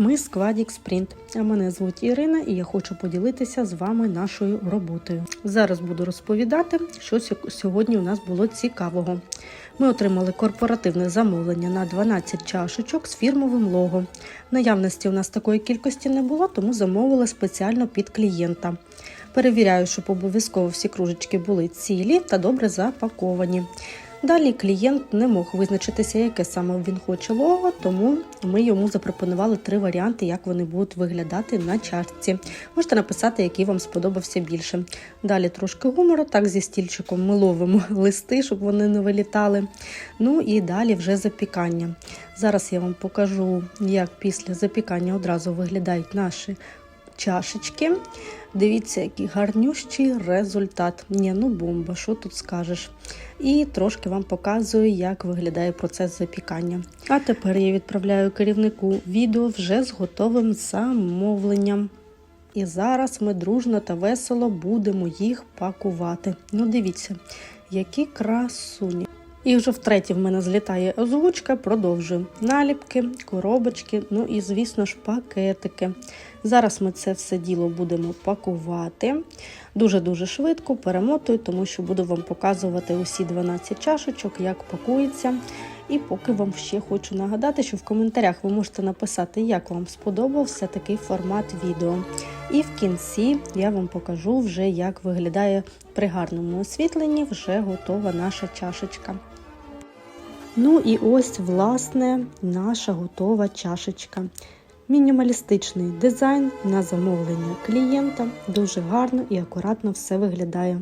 Ми Складік Спринт. А мене звуть Ірина, і я хочу поділитися з вами нашою роботою. Зараз буду розповідати, що сьогодні у нас було цікавого. Ми отримали корпоративне замовлення на 12 чашечок з фірмовим лого. Наявності у нас такої кількості не було, тому замовили спеціально під клієнта. Перевіряю, щоб обов'язково всі кружечки були цілі та добре запаковані. Далі клієнт не мог визначитися, яке саме він хоче лого, тому ми йому запропонували три варіанти, як вони будуть виглядати на чашці. Можете написати, який вам сподобався більше. Далі трошки гумору, так зі стільчиком ми ловимо листи, щоб вони не вилітали. Ну і далі вже запікання. Зараз я вам покажу, як після запікання одразу виглядають наші чашечки. Дивіться, який гарнющий результат. Ні, ну бомба, що тут скажеш. І трошки вам показую, як виглядає процес запікання. А тепер я відправляю керівнику відео вже з готовим замовленням. І зараз ми дружно та весело будемо їх пакувати. Ну, дивіться, які красуні. І вже втретє в мене злітає озвучка, продовжую. Наліпки, коробочки, ну і, звісно ж, пакетики. Зараз ми це все діло будемо пакувати. Дуже-дуже швидко перемотую, тому що буду вам показувати усі 12 чашечок, як пакується. І поки вам ще хочу нагадати, що в коментарях ви можете написати, як вам сподобався такий формат відео. І в кінці я вам покажу вже, як виглядає при гарному освітленні вже готова наша чашечка. Ну і ось, власне, наша готова чашечка. Мінімалістичний дизайн на замовлення клієнта. Дуже гарно і акуратно все виглядає.